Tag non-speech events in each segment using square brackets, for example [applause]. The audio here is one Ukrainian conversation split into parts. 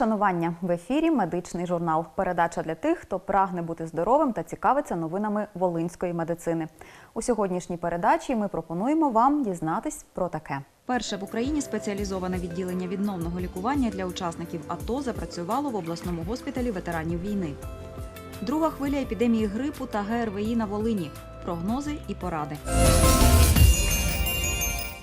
шанування в ефірі Медичний журнал. Передача для тих, хто прагне бути здоровим та цікавиться новинами волинської медицини. У сьогоднішній передачі ми пропонуємо вам дізнатись про таке. Перше в Україні спеціалізоване відділення відновного лікування для учасників АТО запрацювало в обласному госпіталі ветеранів війни. Друга хвиля епідемії грипу та ГРВІ на Волині. Прогнози і поради.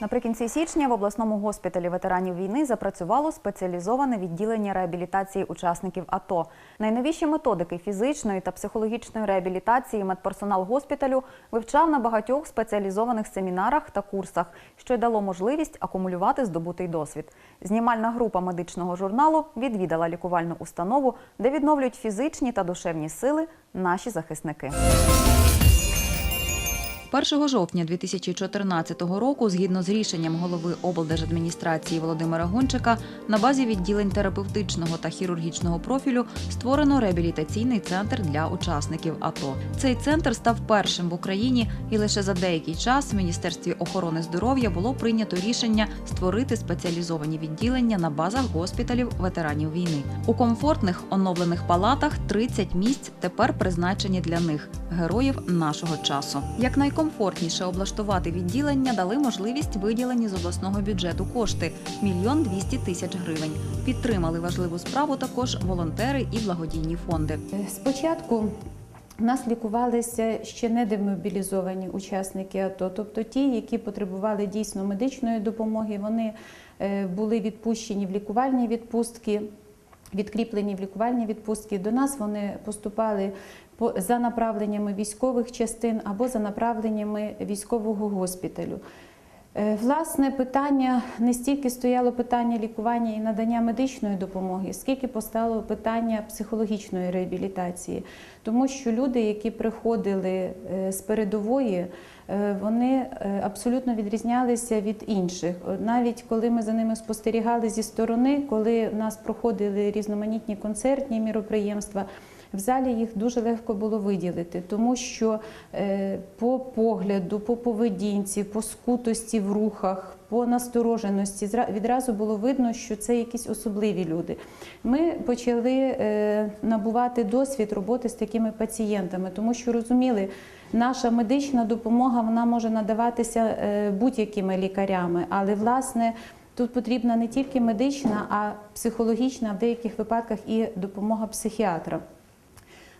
Наприкінці січня в обласному госпіталі ветеранів війни запрацювало спеціалізоване відділення реабілітації учасників АТО. Найновіші методики фізичної та психологічної реабілітації медперсонал госпіталю вивчав на багатьох спеціалізованих семінарах та курсах, що й дало можливість акумулювати здобутий досвід. Знімальна група медичного журналу відвідала лікувальну установу, де відновлюють фізичні та душевні сили наші захисники. 1 жовтня 2014 року, згідно з рішенням голови облдержадміністрації Володимира Гончика, на базі відділень терапевтичного та хірургічного профілю створено реабілітаційний центр для учасників АТО. Цей центр став першим в Україні, і лише за деякий час в Міністерстві охорони здоров'я було прийнято рішення створити спеціалізовані відділення на базах госпіталів ветеранів війни. У комфортних оновлених палатах 30 місць тепер призначені для них героїв нашого часу. Як найкомфортніше облаштувати відділення дали можливість виділені з обласного бюджету кошти мільйон двісті тисяч гривень. Підтримали важливу справу також волонтери і благодійні фонди. Спочатку нас лікувалися ще не демобілізовані учасники АТО, тобто ті, які потребували дійсно медичної допомоги, вони е, були відпущені в лікувальні відпустки. Відкріплені в лікувальні відпустки до нас вони поступали по за направленнями військових частин або за направленнями військового госпіталю. Е, Власне, питання не стільки стояло питання лікування і надання медичної допомоги, скільки постало питання психологічної реабілітації, тому що люди, які приходили е, з передової, е, вони абсолютно відрізнялися від інших. Навіть коли ми за ними спостерігали зі сторони, коли в нас проходили різноманітні концертні міроприємства. В залі їх дуже легко було виділити, тому що е, по погляду, по поведінці, по скутості в рухах, по настороженості відразу було видно, що це якісь особливі люди. Ми почали е, набувати досвід роботи з такими пацієнтами, тому що розуміли, наша медична допомога вона може надаватися е, будь-якими лікарями, але власне. Тут потрібна не тільки медична, а психологічна, в деяких випадках і допомога психіатра.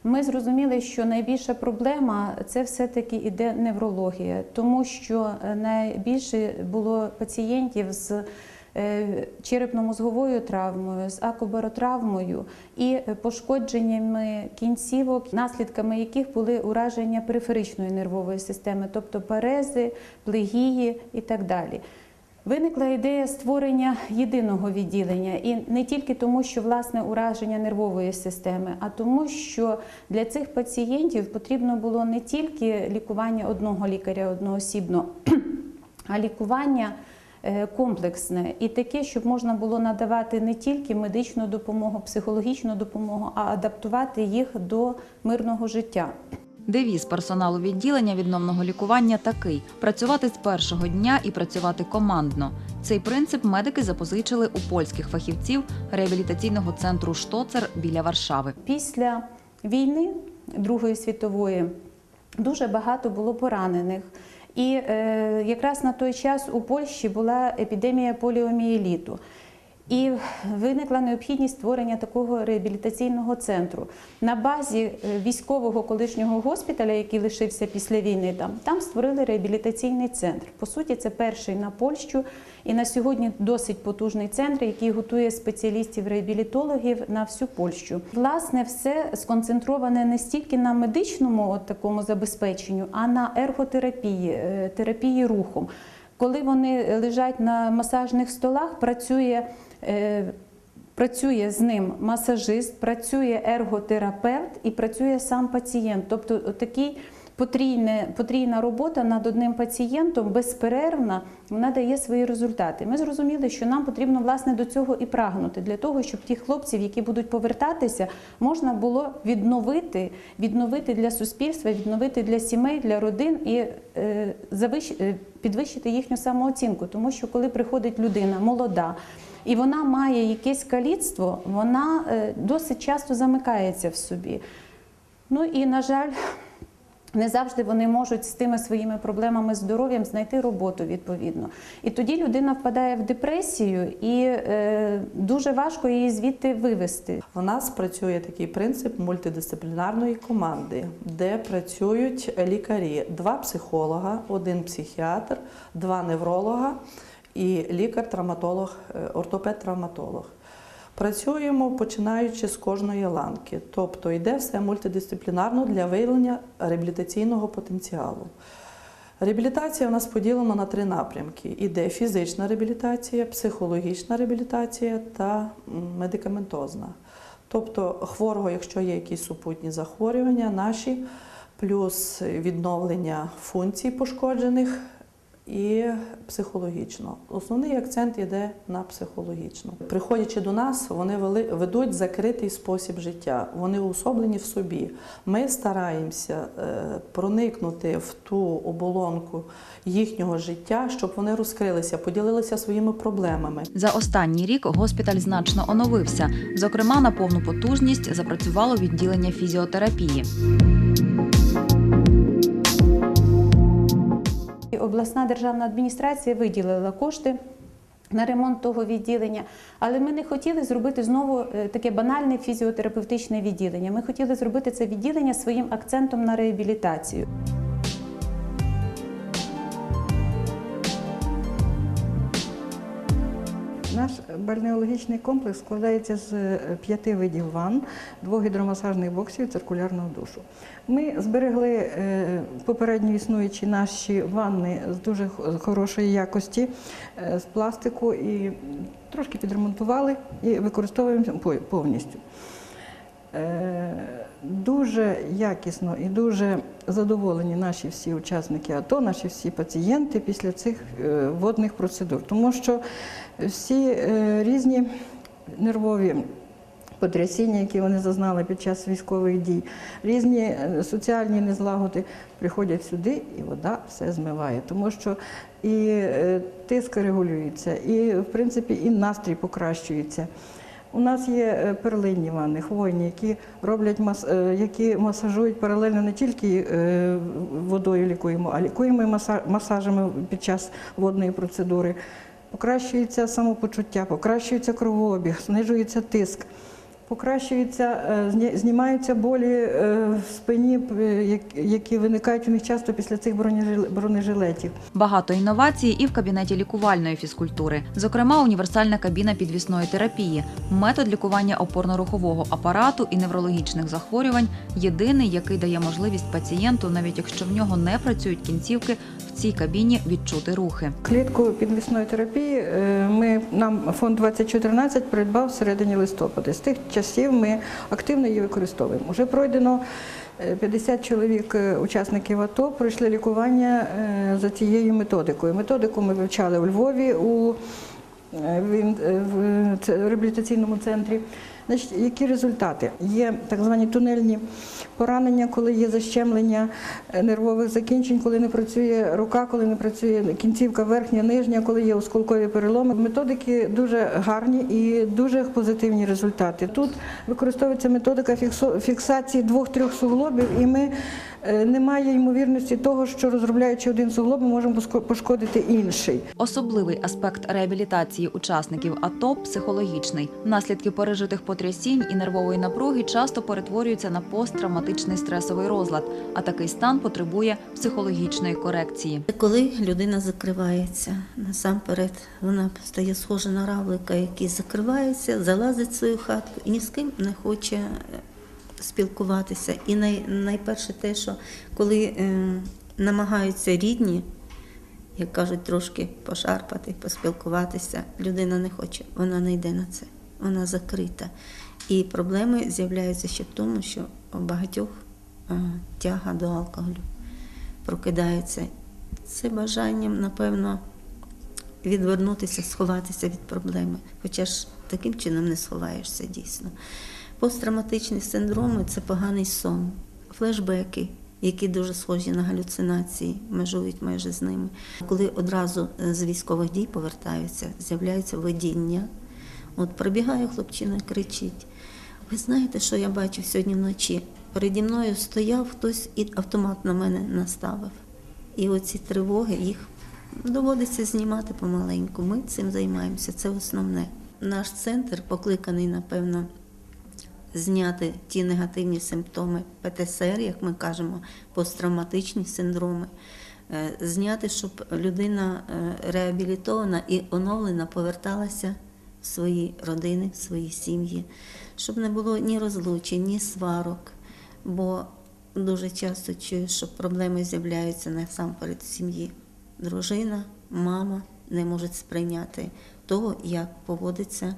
Ми зрозуміли, що найбільша проблема це все-таки іде неврологія, тому що е, найбільше було пацієнтів з е, черепно-мозговою травмою, з акобаротравмою і пошкодженнями кінцівок, наслідками яких були ураження периферичної нервової системи, тобто парези, плегії і так далі. Виникла ідея створення єдиного відділення, і не тільки тому, що власне ураження нервової системи, а тому, що для цих пацієнтів потрібно було не тільки лікування одного лікаря одноосібно, а лікування е, комплексне і таке, щоб можна було надавати не тільки медичну допомогу, психологічну допомогу, а адаптувати їх до мирного життя. Девіз персоналу відділення відновного лікування такий: працювати з першого дня і працювати командно. Цей принцип медики запозичили у польських фахівців реабілітаційного центру Штоцер біля Варшави. Після війни Другої світової дуже багато було поранених. І е, якраз на той час у Польщі була епідемія поліомієліту. І виникла необхідність створення такого реабілітаційного центру. На базі е, військового колишнього госпіталя, який лишився після війни, там, там створили реабілітаційний центр. По суті, це перший на Польщу і на сьогодні досить потужний центр, який готує спеціалістів-реабілітологів на всю Польщу. Власне, все сконцентроване не стільки на медичному от такому забезпеченню, а на ерготерапії, е, терапії рухом. Коли вони лежать на масажних столах, працює. Е, Працює з ним масажист, працює ерготерапевт і працює сам пацієнт. Тобто такий потрійне, потрійна робота над одним пацієнтом безперервна, вона дає свої результати. Ми зрозуміли, що нам потрібно власне до цього і прагнути, для того, щоб тих хлопців, які будуть повертатися, можна було відновити, відновити для суспільства, відновити для сімей, для родин і е, е, підвищити їхню самооцінку. Тому що коли приходить людина молода, і вона має якесь каліцтво, вона е, досить часто замикається в собі. Ну і, на жаль, не завжди вони можуть з тими своїми проблемами здоров'ям знайти роботу відповідно. І тоді людина впадає в депресію, і е, дуже важко її звідти вивести. У нас працює такий принцип мультидисциплінарної команди, де працюють лікарі: два психолога, один психіатр, два невролога і лікар-травматолог, е, ортопед-травматолог. Працюємо починаючи з кожної ланки, тобто йде все мультидисциплінарно для виявлення реабілітаційного потенціалу. Реабілітація у нас поділена на три напрямки: іде фізична реабілітація, психологічна реабілітація та медикаментозна. Тобто хворого, якщо є якісь супутні захворювання, наші плюс відновлення функцій пошкоджених і психологічно. Основний акцент йде на психологічну. Приходячи до нас, вони ведуть закритий спосіб життя. Вони уособлені в собі. Ми стараємося е, проникнути в ту оболонку їхнього життя, щоб вони розкрилися, поділилися своїми проблемами. За останній рік госпіталь значно оновився. Зокрема, на повну потужність запрацювало відділення фізіотерапії. Обласна державна адміністрація виділила кошти. На ремонт того відділення, але ми не хотіли зробити знову е, таке банальне фізіотерапевтичне відділення. Ми хотіли зробити це відділення своїм акцентом на реабілітацію. Наш бальнеологічний комплекс складається з е, п'яти видів ванн, двох гідромасажних боксів, циркулярного душу. Ми зберегли е, попередньо існуючі наші ванни з дуже хорошої якості, е, з пластику і трошки підремонтували і використовуємо повністю. Дуже якісно і дуже задоволені наші всі учасники АТО, наші всі пацієнти після цих е, водних процедур, тому що всі е, різні нервові потрясіння, які вони зазнали під час військових дій, різні е, соціальні незлагоди приходять сюди, і вода все змиває, тому що і тиск регулюється, і в принципі і настрій покращується. У нас є е, перлинні ванни, хвойні, які роблять мас... е, які масажують паралельно не тільки е, водою лікуємо, а лікуємо масажами під час водної процедури. Покращується самопочуття, покращується кровообіг, знижується тиск, покращується, е, знімаються болі е, в спині, е, як- які виникають у них часто після цих бронежиле- бронежилетів. Багато інновацій і в кабінеті лікувальної фізкультури, зокрема, універсальна кабіна підвісної терапії, метод лікування опорно-рухового апарату і неврологічних захворювань єдиний, який дає можливість пацієнту, навіть якщо в нього не працюють кінцівки, цій кабіні відчути рухи. Клітку підвісної терапії е, ми нам фонд 2014 придбав в середині листопада. З тих часів ми активно її використовуємо. Уже пройдено е, 50 чоловік е, учасників АТО пройшли лікування е, за цією методикою. Методику ми вивчали у Львові у е, е, в реабілітаційному центрі. Значить, які результати? Є так звані тунельні поранення, коли є защемлення е, нервових закінчень, коли не працює рука, коли не працює кінцівка верхня, нижня, коли є осколкові переломи. Методики дуже гарні і дуже позитивні результати. Тут використовується методика фіксації двох-трьох суглобів, і ми немає ймовірності того, що розробляючи один суглоб, ми можемо пошкодити інший. Особливий аспект реабілітації учасників АТО психологічний. Наслідки пережитих потрясінь і нервової напруги часто перетворюються на посттравматичний стресовий розлад, а такий стан потребує психологічної корекції. Коли людина закривається, насамперед вона стає схожа на равлика, який закривається, залазить в свою хатку і ні з ким не хоче е, спілкуватися. І най, найперше те, що коли е, намагаються рідні, як кажуть, трошки пошарпати, поспілкуватися, людина не хоче, вона не йде на це, вона закрита. І проблеми з'являються ще в тому, що у багатьох е, тяга до алкоголю прокидається. Це бажанням, напевно, відвернутися, сховатися від проблеми. Хоча ж таким чином не сховаєшся дійсно. Посттравматичні синдроми це поганий сон, флешбеки, які дуже схожі на галюцинації, межують майже з ними. Коли одразу е, з військових дій повертаються, з'являються видіння, От пробігає хлопчина, кричить. Ви знаєте, що я бачив сьогодні вночі? Переді мною стояв хтось і автомат на мене наставив. І оці тривоги їх доводиться знімати помаленьку. Ми цим займаємося, це основне. Наш центр покликаний, напевно, зняти ті негативні симптоми ПТСР, як ми кажемо, посттравматичні синдроми, е, зняти, щоб людина е, реабілітована і оновлена поверталася в свої родини, в свої сім'ї, щоб не було ні розлучень, ні сварок. Бо дуже часто чую, що проблеми з'являються насамперед в сім'ї. Дружина, мама не можуть сприйняти того, як поводиться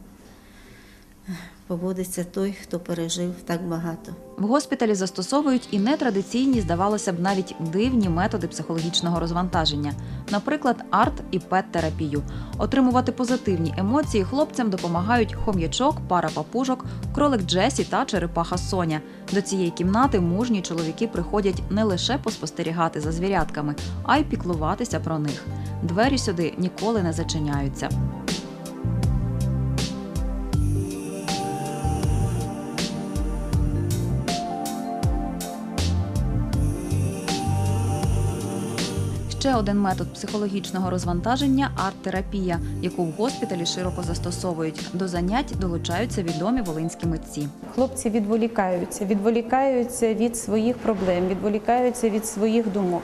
поводиться той, хто пережив так багато. В госпіталі застосовують і нетрадиційні, здавалося б, навіть дивні методи психологічного розвантаження, наприклад, арт і пет-терапію. Отримувати позитивні емоції хлопцям допомагають хом'ячок, пара папужок, кролик Джесі та черепаха Соня. До цієї кімнати мужні чоловіки приходять не лише поспостерігати за звірятками, а й піклуватися про них. Двері сюди ніколи не зачиняються. Ще один метод психологічного розвантаження арт-терапія, яку в госпіталі широко застосовують. До занять долучаються відомі волинські митці. Хлопці відволікаються, відволікаються від своїх проблем, відволікаються від своїх думок.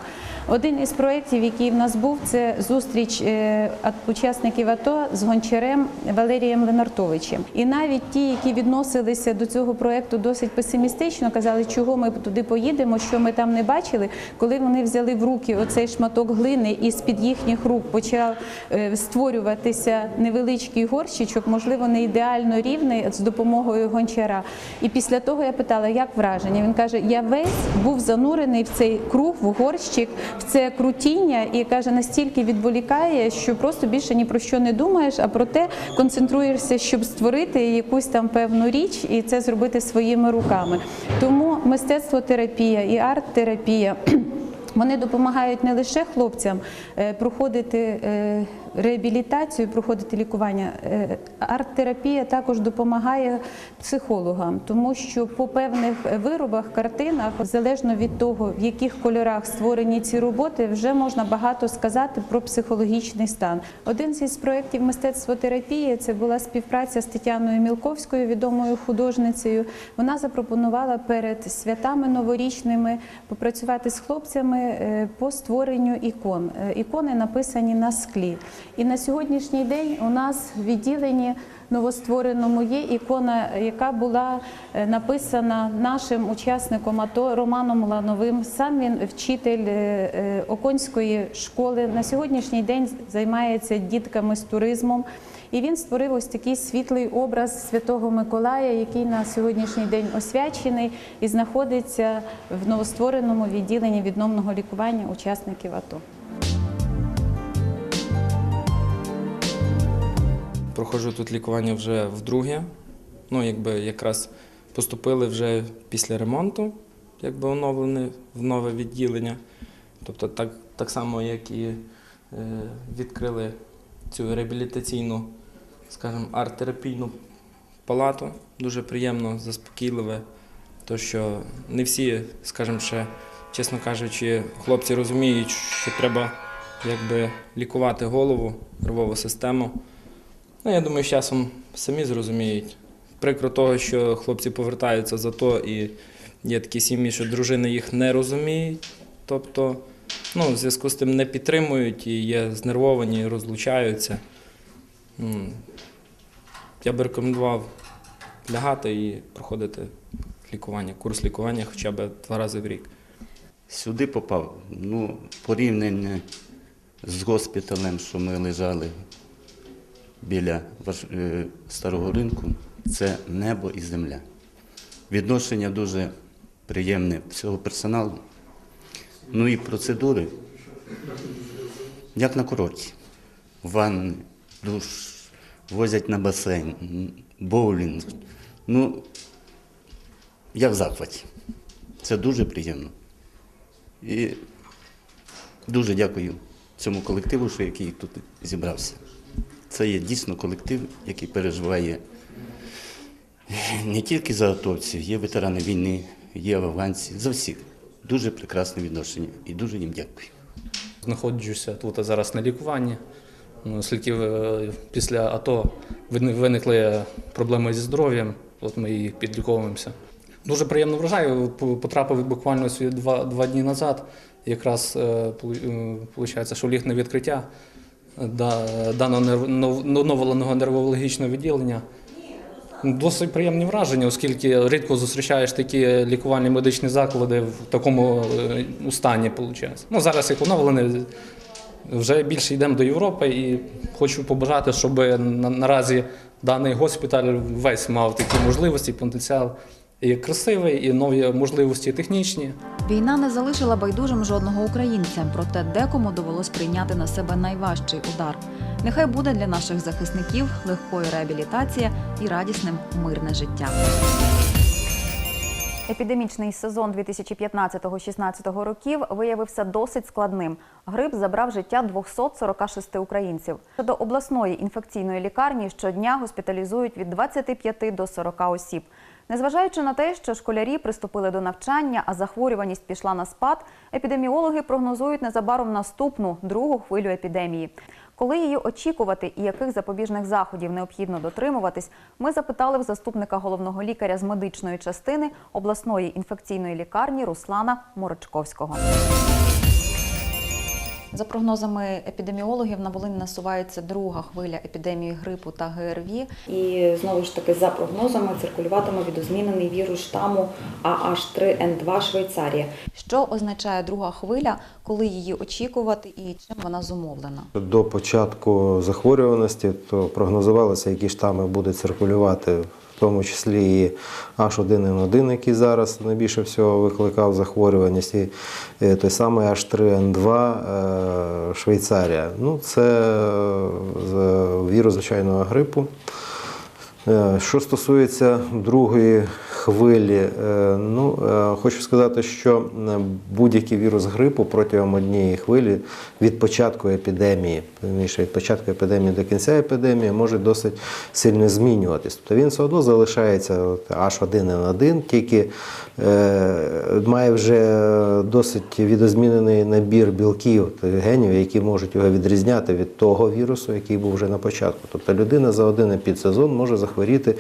Один із проєктів, який в нас був, це зустріч е, учасників АТО з гончарем Валерієм Ленартовичем. І навіть ті, які відносилися до цього проєкту досить песимістично, казали, чого ми туди поїдемо, що ми там не бачили. Коли вони взяли в руки оцей шматок глини і з-під їхніх рук почав е, створюватися невеличкий горщичок, можливо, не ідеально рівний з допомогою гончара. І після того я питала, як враження. Він каже: я весь був занурений в цей круг, в горщик, в це крутіння, і каже, настільки відволікає, що просто більше ні про що не думаєш, а про те концентруєшся, щоб створити якусь там певну річ і це зробити своїми руками. Тому мистецтво-терапія і арт-терапія. [clears throat] Вони допомагають не лише хлопцям е, проходити е, реабілітацію, проходити лікування. Е, Арт-терапія також допомагає психологам, тому що по певних виробах, картинах, залежно від того, в яких кольорах створені ці роботи, вже можна багато сказати про психологічний стан. Один з проєктів мистецтвотерапії це була співпраця з Тетяною Мілковською, відомою художницею. Вона запропонувала перед святами новорічними попрацювати з хлопцями е, по створенню ікон. Е, Ікони написані на склі. І на сьогоднішній день у нас в відділенні новоствореному є ікона, яка була е, написана нашим учасником АТО Романом Лановим. Сам він вчитель е, е, Оконської школи. На сьогоднішній день займається дітками з туризмом. І він створив ось такий світлий образ Святого Миколая, який на сьогоднішній день освячений і знаходиться в новоствореному відділенні відновного лікування учасників АТО. Проходжу тут лікування вже вдруге. Ну, якби якраз поступили вже після ремонту, якби оновлене в нове відділення. Тобто так, так само, як і е, відкрили цю реабілітаційну, скажімо, арт-терапійну палату. Дуже приємно, заспокійливе. То, що не всі, скажімо, ще, чесно кажучи, хлопці розуміють, що треба якби лікувати голову, нервову систему. Ну, я думаю, з часом самі зрозуміють. Прикро того, що хлопці повертаються за то, і є такі сім'ї, що дружини їх не розуміють. Тобто, ну, в зв'язку з тим не підтримують і є знервовані, розлучаються. Я би рекомендував лягати і проходити лікування, курс лікування хоча б два рази в рік. Сюди попав, ну, порівняння з госпіталем, що ми лежали біля е, старого ринку, це небо і земля. Відношення дуже приємне всього персоналу. Ну і процедури, як на курорті. Ванни, душ, возять на басейн, боулінг. Ну, я в захваті. Це дуже приємно. І дуже дякую цьому колективу, що який тут зібрався. Це є дійсно колектив, який переживає не тільки за атовців, є ветерани війни, є афганці, за всіх. Дуже прекрасне відношення і дуже їм дякую. Знаходжуся тут зараз на лікуванні, ну, оскільки е, після АТО виникли проблеми зі здоров'ям, от ми їх підліковуємося. Дуже приємно вражаю. Потрапив буквально два, два дні назад. Якраз виходить, що ліг на відкриття даного нерв- оновленого нервологічного відділення. Досить приємні враження, оскільки рідко зустрічаєш такі лікувальні медичні заклади в такому е, стані. Виходить. Ну, зараз як оновлені, вже більше йдемо до Європи і хочу побажати, щоб наразі даний госпіталь весь мав такі можливості, потенціал і красивий, і нові можливості технічні. Війна не залишила байдужим жодного українця, проте декому довелось прийняти на себе найважчий удар. Нехай буде для наших захисників легкою реабілітація і радісним мирне життя. Епідемічний сезон 2015-16 років виявився досить складним. Грип забрав життя 246 українців. Щодо обласної інфекційної лікарні щодня госпіталізують від 25 до 40 осіб. Незважаючи на те, що школярі приступили до навчання, а захворюваність пішла на спад, епідеміологи прогнозують незабаром наступну другу хвилю епідемії. Коли її очікувати і яких запобіжних заходів необхідно дотримуватись, ми запитали в заступника головного лікаря з медичної частини обласної інфекційної лікарні Руслана Морочковського. За прогнозами епідеміологів, на Волині насувається друга хвиля епідемії грипу та ГРВІ. І знову ж таки, за прогнозами, циркулюватиме відозмінений вірус штаму AH3N2 Швейцарія. Що означає друга хвиля, коли її очікувати і чим вона зумовлена? До початку захворюваності то прогнозувалося, які штами будуть циркулювати, в тому числі і H1N1, який зараз найбільше всього викликав захворюваність, і е, той самий H3N2 е, Швейцарія. Ну, це е, вірус звичайного грипу. Е, Що стосується другої хвилі, е, ну е, хочу сказати, що будь-який вірус грипу протягом однієї хвилі від початку епідемії, від початку епідемії до кінця епідемії, може досить сильно змінюватись. Тобто він все одно залишається от, H1N1, тільки е, має вже досить відозмінений набір білків генів, які можуть його відрізняти від того вірусу, який був вже на початку. Тобто людина за один епідсезон може захворіти е,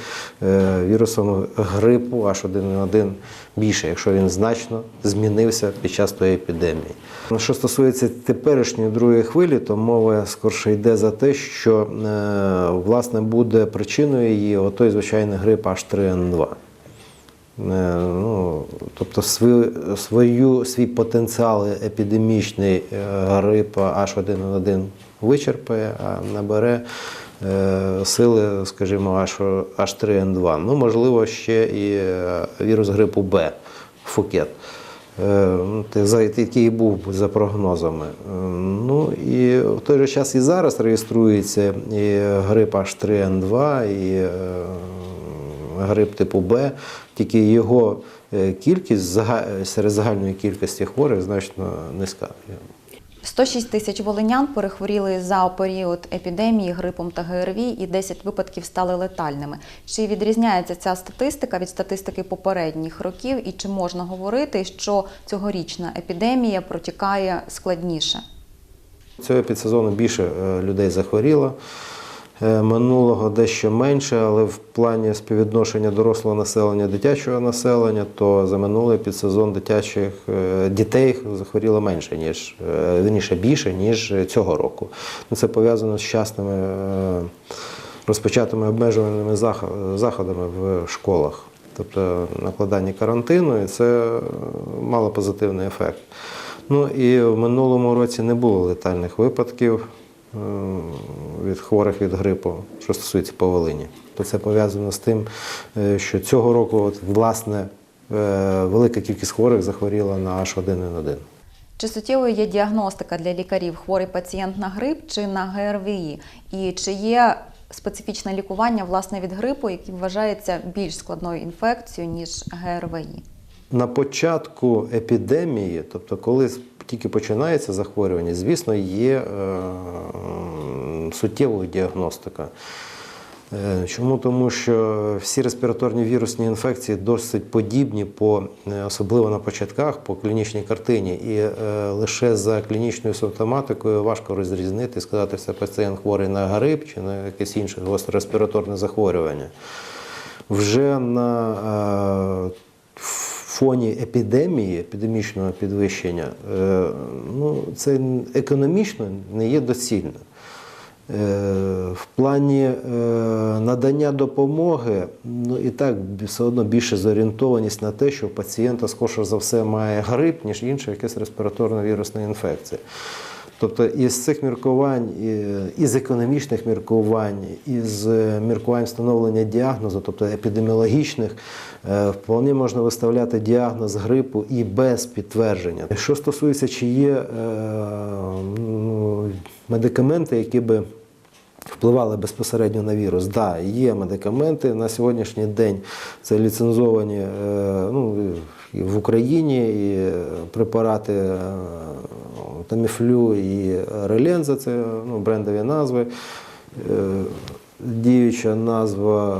вірусом грипу H1N1 більше, якщо він значно змінився під час тої епідемії. Ну, Що стосується теперішньої другої хвилі, то мова скорше йде за те, що е, власне буде причиною її отой звичайний грип H3N2. Е, Ну, тобто свою, свою, свій потенціал епідемічний е, грип H1N1 вичерпає, а набере сили, скажімо, H, H3N2. Ну, можливо, ще і е, вірус грипу Б Фукет. Е, ну, Який був за прогнозами. Е, Ну і в той же час і зараз реєструється і грип H3N2, і е, грип типу Б, тільки його е, кількість серед загальної кількості хворих значно низька. 106 тисяч волинян перехворіли за період епідемії грипом та ГРВІ, і 10 випадків стали летальними. Чи відрізняється ця статистика від статистики попередніх років, і чи можна говорити, що цьогорічна епідемія протікає складніше? Цього підсезону більше е, людей захворіло. Е, Минулого дещо менше, але в плані співвідношення дорослого населення, дитячого населення, то за минулий підсезон дитячих е, дітей захворіло менше, ніж е, вірніше більше, ніж цього року. Ну, Це пов'язано з частними е, розпочатими обмежувальними заходами в школах. Тобто накладання карантину, і це мало позитивний ефект. Ну і в минулому році не було летальних випадків від хворих від грипу, що стосується по Волині. То це пов'язано з тим, е, що цього року, от, власне, е, велика кількість хворих захворіла на H1N1. Чи суттєвою є діагностика для лікарів хворий пацієнт на грип чи на ГРВІ? І чи є специфічне лікування власне від грипу, який вважається більш складною інфекцією, ніж ГРВІ? На початку епідемії, тобто коли тільки починається захворювання, звісно, є е, суттєвою діагностикою. Е, Чому? Тому що всі респіраторні вірусні інфекції досить подібні, по, е, особливо на початках, по клінічній картині. І е, лише за клінічною симптоматикою важко розрізнити, сказати, це пацієнт хворий на грип чи на якесь інше респіраторне захворювання. Вже на е, фоні епідемії, епідемічного підвищення, е, ну, це економічно не є доцільно. Е, В плані е, надання допомоги, ну і так все одно більше зорієнтованість на те, що у пацієнта скорше за все має грип, ніж інша якась респіраторна вірусна інфекція. Тобто із цих міркувань, із економічних міркувань, із е, міркувань встановлення діагнозу, тобто епідеміологічних, е, вполне можна виставляти діагноз грипу і без підтвердження. Що стосується, чи є е, ну, медикаменти, які би впливали безпосередньо на вірус. Так, да, є медикаменти на сьогоднішній день. Це ліцензовані ну, в Україні і препарати Таміфлю і Реленза, це ну, брендові назви. Е, Діюча назва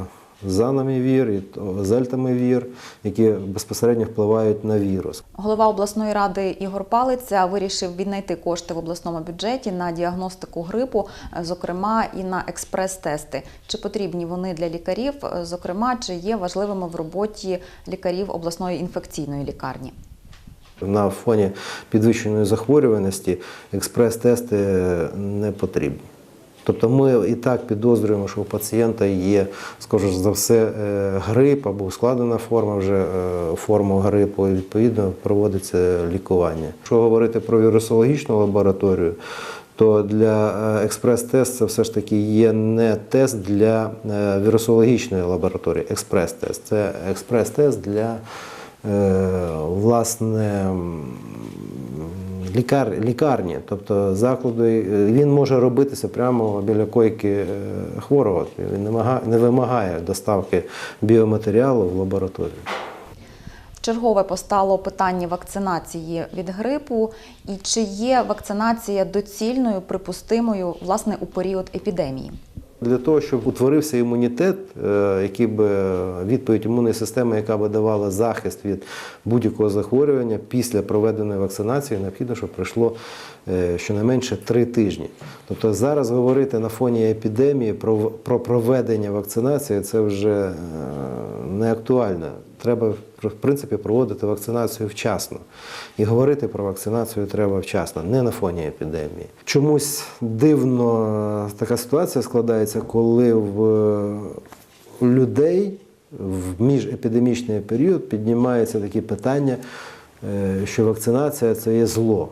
е, Занамівір Зельтамівір, які безпосередньо впливають на вірус. Голова обласної ради Ігор Палиця вирішив віднайти кошти в обласному бюджеті на діагностику грипу, е, зокрема і на експрес-тести. Чи потрібні вони для лікарів? Е, Зокрема, чи є важливими в роботі лікарів обласної інфекційної лікарні? На фоні підвищеної захворюваності експрес-тести не потрібні. Тобто ми і так підозрюємо, що у пацієнта є, скажу за все, е, грип або ускладнена форма вже е, форма грипу, і відповідно проводиться лікування. Якщо говорити про вірусологічну лабораторію, то для е, експрес-тест це все ж таки є не тест для вірусологічної лабораторії, експрес-тест. Це експрес-тест для власне лікар, лікарні, тобто закладу, е, він може робитися прямо біля койки е, хворого. Він не вимагає, не вимагає доставки біоматеріалу в лабораторію. Чергове постало питання вакцинації від грипу, і чи є вакцинація доцільною, припустимою власне у період епідемії? Для того, щоб утворився імунітет, е, який би відповідь імунної системи, яка би давала захист від будь-якого захворювання після проведеної вакцинації, необхідно, щоб пройшло е, щонайменше три тижні. Тобто зараз говорити на фоні епідемії про, про проведення вакцинації це вже е, не актуально. Треба в принципі проводити вакцинацію вчасно. І говорити про вакцинацію треба вчасно, не на фоні епідемії. Чомусь дивно така ситуація складається, коли в людей в міжепідемічний період піднімаються такі питання, е, що вакцинація це є зло.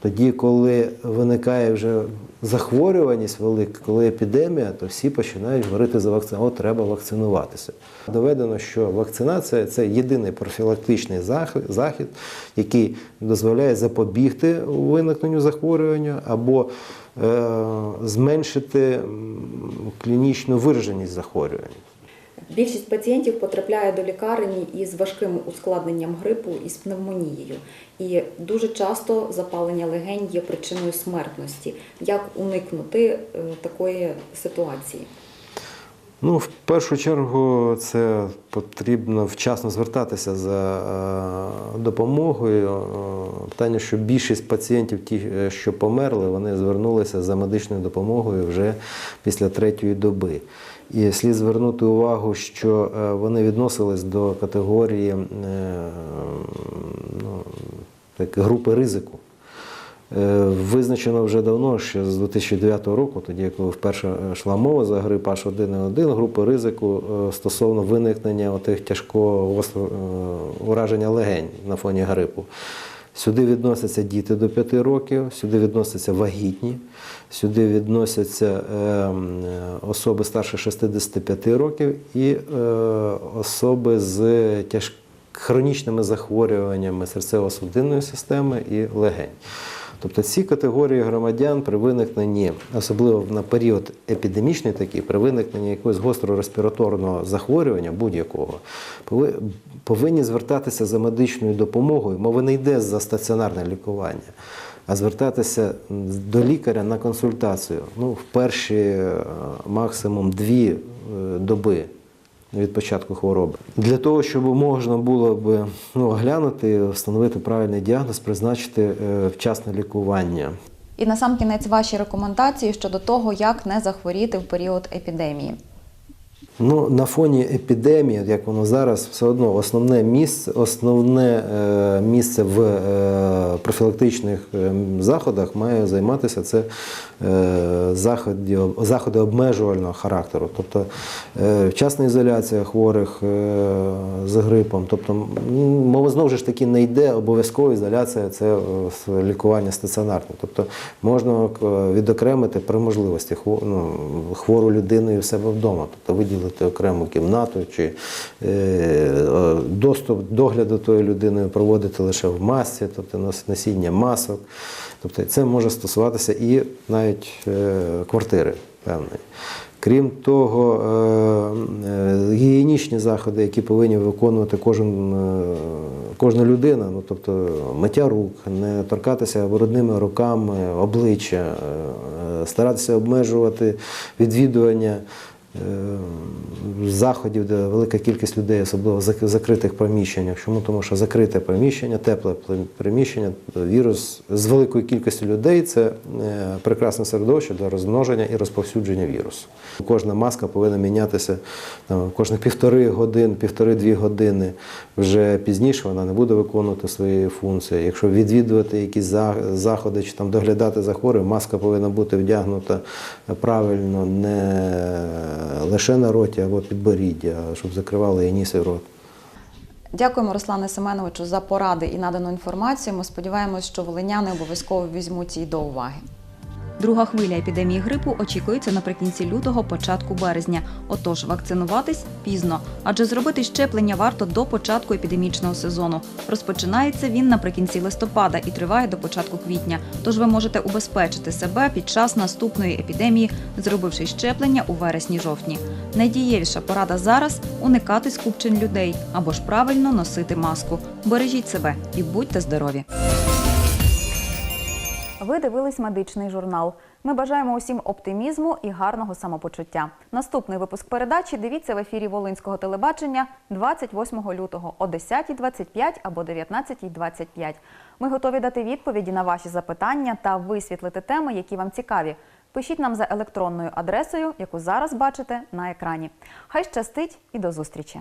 Тоді, коли виникає вже захворюваність велика, коли епідемія, то всі починають говорити за вакцину. От треба вакцинуватися. Доведено, що вакцинація це єдиний профілактичний захід, який дозволяє запобігти виникненню захворювання або е, зменшити клінічну вираженість захворювання. Більшість пацієнтів потрапляє до лікарні із важким ускладненням грипу і з пневмонією. І дуже часто запалення легень є причиною смертності. Як уникнути е, такої ситуації? Ну, в першу чергу, це потрібно вчасно звертатися за е, допомогою. Е, Питання, що більшість пацієнтів, ті, що померли, вони звернулися за медичною допомогою вже після третьої доби. І слід звернути увагу, що е, вони відносились до категорії е, ну, так, групи ризику. Е, Визначено вже давно, ще з 2009 року, тоді коли вперше йшла мова за грип H1N1, групи ризику стосовно виникнення отих тяжкого ураження легень на фоні грипу. Сюди відносяться діти до 5 років, сюди відносяться вагітні, сюди відносяться е, м, е, особи старше 65 років і е, особи з тяж... хронічними захворюваннями серцево-судинної системи і легень. Тобто ці категорії громадян при виникненні, особливо на період епідемічний такий, при виникненні якогось гострого респіраторного захворювання будь-якого, повинні звертатися за медичною допомогою. Мова не йде за стаціонарне лікування. а звертатися до лікаря на консультацію ну, в перші е, максимум дві е, доби від початку хвороби. Для того, щоб можна було б ну, оглянути, встановити правильний діагноз, призначити е, вчасне лікування. І на сам кінець ваші рекомендації щодо того, як не захворіти в період епідемії. Ну, на фоні епідемії, як воно зараз, все одно основне місце, основне е, місце в е, профілактичних е, заходах має займатися це е, заходи, заходи обмежувального характеру, тобто е, вчасна ізоляція хворих з грипом. Тобто, мова знову ж таки не йде обов'язкова ізоляція, це лікування стаціонарне. Тобто можна відокремити при можливості ну, хвору людину і в себе вдома, тобто виділити окрему кімнату чи доступ догляду тої людини проводити лише в масці, тобто носіння масок. Тобто це може стосуватися і навіть е, квартири певної. Крім того, е, е, гігієнічні заходи, які повинні виконувати кожен, кожна людина, ну тобто миття рук, не торкатися брудними руками обличчя, старатися обмежувати відвідування заходів, де велика кількість людей, особливо в закритих приміщеннях. Чому? Тому що закрите приміщення, тепле пл- приміщення, вірус з великою кількістю людей це е, прекрасне середовище для розмноження і розповсюдження вірусу. Кожна маска повинна мінятися там, кожних півтори години, півтори-дві години. Вже пізніше вона не буде виконувати свої функції. Якщо відвідувати якісь заходи чи там доглядати за хворим, маска повинна бути вдягнута правильно, не лише на роті або підборіддя, щоб закривали і ніс і рот. Дякуємо, Руслане Семеновичу, за поради і надану інформацію. Ми сподіваємось, що волиняни обов'язково візьмуть її до уваги. Друга хвиля епідемії грипу очікується наприкінці лютого, початку березня. Отож, вакцинуватись пізно, адже зробити щеплення варто до початку епідемічного сезону. Розпочинається він наприкінці листопада і триває до початку квітня. Тож ви можете убезпечити себе під час наступної епідемії, зробивши щеплення у вересні-жовтні. Найдієвіша порада зараз уникати скупчень людей або ж правильно носити маску. Бережіть себе і будьте здорові! Ви дивились медичний журнал. Ми бажаємо усім оптимізму і гарного самопочуття. Наступний випуск передачі дивіться в ефірі Волинського телебачення 28 лютого о 10.25 або 19.25. Ми готові дати відповіді на ваші запитання та висвітлити теми, які вам цікаві. Пишіть нам за електронною адресою, яку зараз бачите на екрані. Хай щастить і до зустрічі!